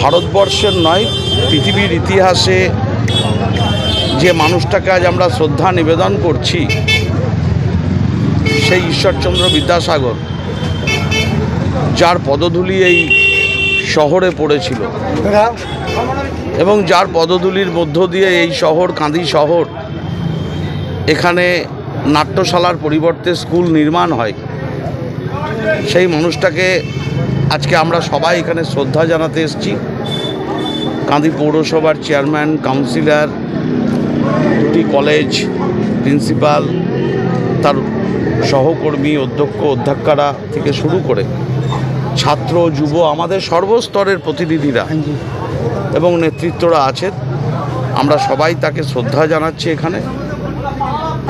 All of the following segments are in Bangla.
ভারতবর্ষের নয়, পৃথিবীর ইতিহাসে যে মানুষটাকে আজ আমরা শ্রদ্ধা নিবেদন করছি, সেই ঈশ্বরচন্দ্র বিদ্যাসাগর, যার পদধূলি এই শহরে পড়েছিল। এবং যার পদধূলির মধ্য দিয়ে এই শহর, কাঁদি শহর, এখানে নাট্যশালার পরিবর্তে স্কুল নির্মাণ হয়। সেই মানুষটাকে আজকে আমরা সবাই এখানে শ্রদ্ধা জানাতে এসেছি। কাঁদি পৌরসভার চেয়ারম্যান, কাউন্সিলর, দুটি কলেজ প্রিন্সিপাল, তার সহকর্মী, অধ্যক্ষ, অধ্যক্ষারা থেকে শুরু করে ছাত্র, যুব, আমাদের সর্বস্তরের প্রতিনিধিরা। এবং নেতৃত্বরা আছেন আমরা সবাই তাকে শ্রদ্ধা জানাচ্ছি এখানে।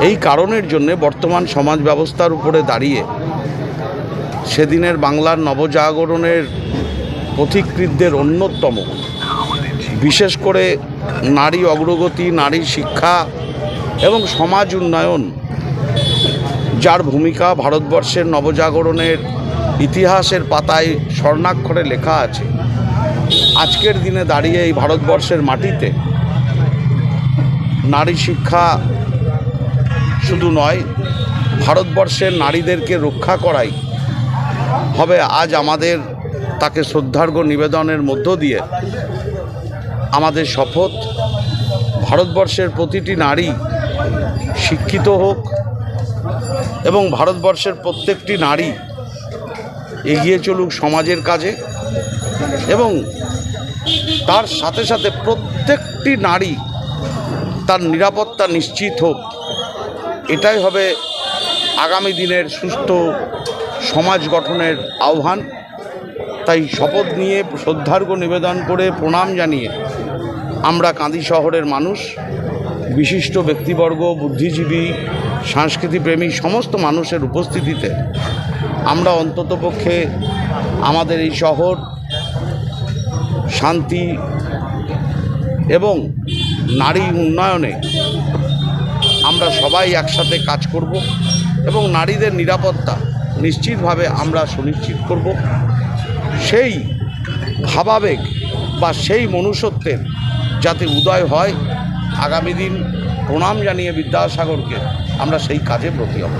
এই কারণের জন্যে বর্তমান সমাজ ব্যবস্থার উপরে দাঁড়িয়ে সেদিনের বাংলার নবজাগরণের পথিকৃতদের অন্যতম। বিশেষ করে নারী অগ্রগতি, নারী শিক্ষা এবং সমাজ উন্নয়ন, যার ভূমিকা ভারতবর্ষের নবজাগরণের ইতিহাসের পাতায় স্বর্ণাক্ষরে লেখা আছে। আজকের দিনে দাঁড়িয়ে এই ভারতবর্ষের মাটিতে নারী শিক্ষা শুধু নয়, ভারতবর্ষের নারীদেরকে রক্ষা করাই হবে আজ আমাদের তাকে শ্রদ্ধার্ঘ নিবেদনের মধ্য দিয়ে আমাদের শপথ। ভারতবর্ষের প্রতিটি নারী শিক্ষিত হোক এবং ভারতবর্ষের প্রত্যেকটি নারী এগিয়ে চলুক সমাজের কাজে এবং তার সাথে সাথে প্রত্যেকটি নারী তার নিরাপত্তা নিশ্চিত হোক। এটাই হবে আগামী দিনের সুস্থ সমাজ গঠনের আহ্বান। তাই শপথ নিয়ে শ্রদ্ধার্ঘ্য নিবেদন করে, প্রণাম জানিয়ে আমরা কাঁদি শহরের মানুষ, বিশিষ্ট ব্যক্তিবর্গ, বুদ্ধিজীবী, সংস্কৃতিপ্রেমী, সমস্ত মানুষের উপস্থিতিতে আমরা অন্ততপক্ষে আমাদের এই শহর শান্তি এবং নারী উন্নয়নে আমরা সবাই একসাথে কাজ করব এবং নারীদের নিরাপত্তা নিশ্চিতভাবে আমরা সুনিশ্চিত করব। সেই ভাবাবেগ বা সেই মনুষ্যত্বের যাতে উদয় হয়, আগামী দিন প্রণাম জানিয়ে বিদ্যাসাগরকে আমরা সেই কাজে ব্রতী হব।